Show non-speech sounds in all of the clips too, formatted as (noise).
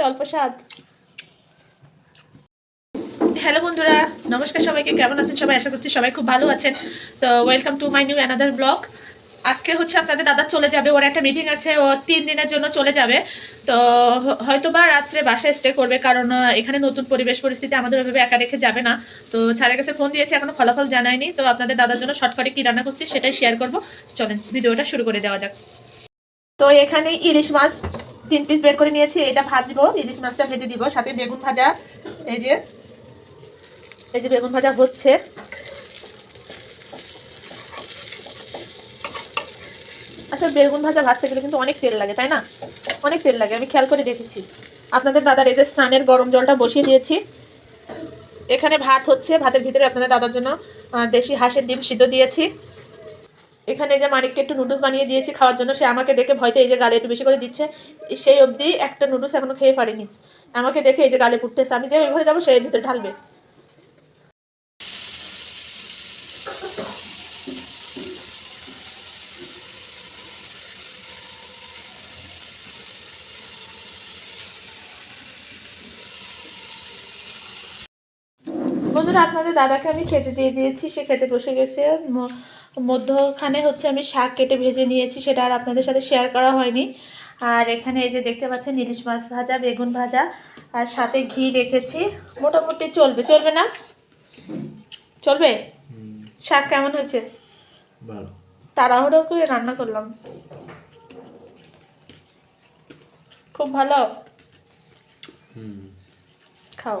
বললে অল্প স্বাদ। হ্যালো বন্ধুরা নমস্কার সবাইকে কেমন আছেন সবাই? আশা করছি সবাই খুব ভালো আছেন। তো welcome to my new another blog আজকে হচ্ছে আপনাদের দাদা চলে যাবে ওর একটা মিটিং আছে ও তিন দিনের জন্য চলে যাবে। তো হয়তো বা রাত্রে বাসায় স্টে করবে কারণ এখানে নতুন পরিবেশ পরিস্থিতি আমাদের ওইভাবে একা রেখে যাবে না। তো ছাড়ের কাছে ফোন দিয়েছে এখনও ফলাফল জানায়নি। তো আপনাদের দাদার জন্য শর্টকাটে কী রান্না করছি সেটাই শেয়ার করব। চলেন ভিডিওটা শুরু করে দেওয়া যাক। তো এখানে ইলিশ মাছ তিন পিস বের করে নিয়েছি, এটা ভাজবো, ইলিশ মাছটা ভেজে দিব, সাথে বেগুন ভাজা, এই যে এই যে বেগুন ভাজা হচ্ছে। আসলে বেগুন ভাজা ভাজতে গেলে কিন্তু অনেক তেল লাগে, তাই না? অনেক তেল লাগে, আমি খেয়াল করে দেখেছি। আপনাদের দাদার এই যে স্নানের গরম জলটা বসিয়ে দিয়েছি। এখানে ভাত হচ্ছে, ভাতের ভিতরে আপনাদের দাদার জন্য দেশি হাঁসের ডিম সিদ্ধ দিয়েছি। এখানে যে মানিককে একটু নুডলস বানিয়ে দিয়েছি খাওয়ার জন্য, সে আমাকে দেখে ভয়তে এই যে গালে একটু বেশি করে দিচ্ছে। সেই অবধি একটা নুডলস এখনও খেয়ে পারিনি। আমাকে দেখে এই যে গালে পুড়তেছে। আমি যে ওই ঘরে যাব সেই ভিতরে ঢালবে। বন্ধুরা, আপনাদের দাদাকে আমি খেতে দিয়ে দিয়েছি। সে খেতে বসে গেছে। মধ্যখানে হচ্ছে আমি শাক কেটে ভেজে নিয়েছি সেটা আর আপনাদের সাথে শেয়ার করা হয়নি। আর এখানে এই যে দেখতে পাচ্ছেন ইলিশ মাছ ভাজা বেগুন ভাজা আর সাথে ঘি রেখেছি। মোটামুটি চলবে চলবে না? চলবে? শাক কেমন হয়েছে? তাড়াহুড়ো করে রান্না করলাম। খুব ভালো? খাও।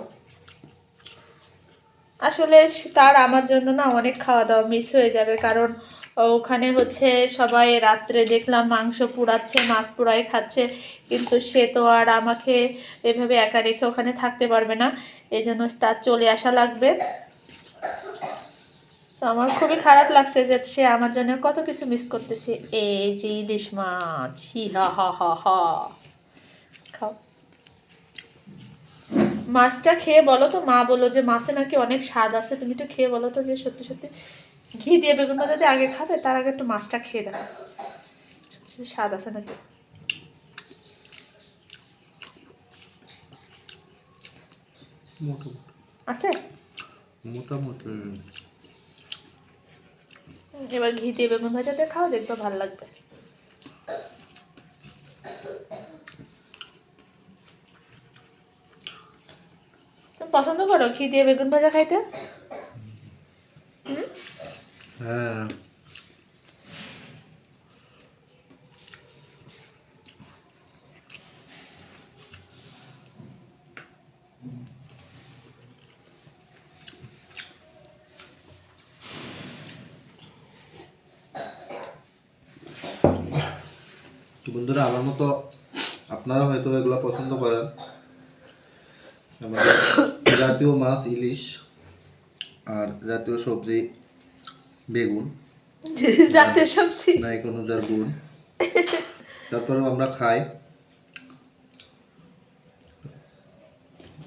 আসলে তার আমার জন্য না অনেক খাওয়া দাওয়া মিস হয়ে যাবে। কারণ ওখানে হচ্ছে সবাই রাত্রে দেখলাম মাংস পুড়াচ্ছে, মাছ পুড়াই খাচ্ছে। কিন্তু সে তো আর আমাকে এভাবে একা রেখে ওখানে থাকতে পারবে না। এই জন্য তার চলে আসা লাগবে। তো আমার খুবই খারাপ লাগছে যে সে আমার জন্য কত কিছু মিস করতেছে। এই যে ইলিশ মাছ হি হা হা হা হা খাও। মাছটা খেয়ে বলো তো মা বলল যে মাছে নাকি অনেক স্বাদ আছে তুমি একটু খেয়ে বলো তো যে সত্যি সত্যি ঘি দিয়ে বেগুন ভাজা দিয়ে আগে খাবে তার আগে একটু মাছটা খেয়ে দেখো। স্বাদ আছে নাকি? আছে? মোটামুটি এবার ঘি দিয়ে বেগুন ভাজা দিয়ে খাও দেখবে ভালো লাগবে। পছন্দ করো? ঘি দিয়ে বেগুন ভাজা খাইতে? হ্যাঁ। বন্ধুরা, আমার মতো আপনারা হয়তো এগুলো পছন্দ করেন। আমাদের জাতীয় মাছ ইলিশ আর জাতীয় সবজি বেগুন। (laughs) জাতীয় সবজি? নাই কোনো যার গুণ তারপরেও আমরা খাই।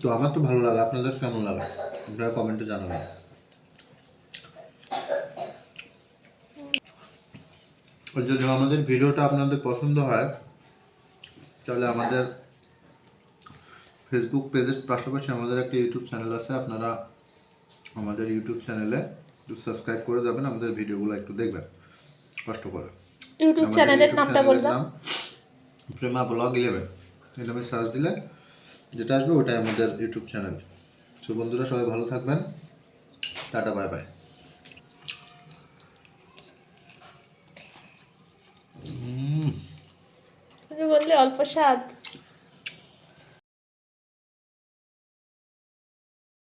তো আমার তো ভালো লাগে আপনাদের কেমন লাগে? আপনারা কমেন্টে জানাবেন। যদি আমাদের ভিডিওটা আপনাদের পছন্দ হয় তাহলে আমাদের ফেসবুক পেজের পাশাপাশি আমাদের একটা ইউটিউব চ্যানেল আছে আপনারা আমাদের ইউটিউব চ্যানেলে একটু সাবস্ক্রাইব করে যাবেন আমাদের ভিডিওগুলো একটু দেখবেন কষ্ট করে। ইউটিউব চ্যানেলের নামটা বললাম। প্রেমা ব্লগ ইলেভেন এটা আমি সার্চ দিলে যেটা আসবে ওটাই আমাদের ইউটিউব চ্যানেল সো বন্ধুরা সবাই ভালো থাকবেন। টাটা বাই বাই বললে অল্প স্বাদ।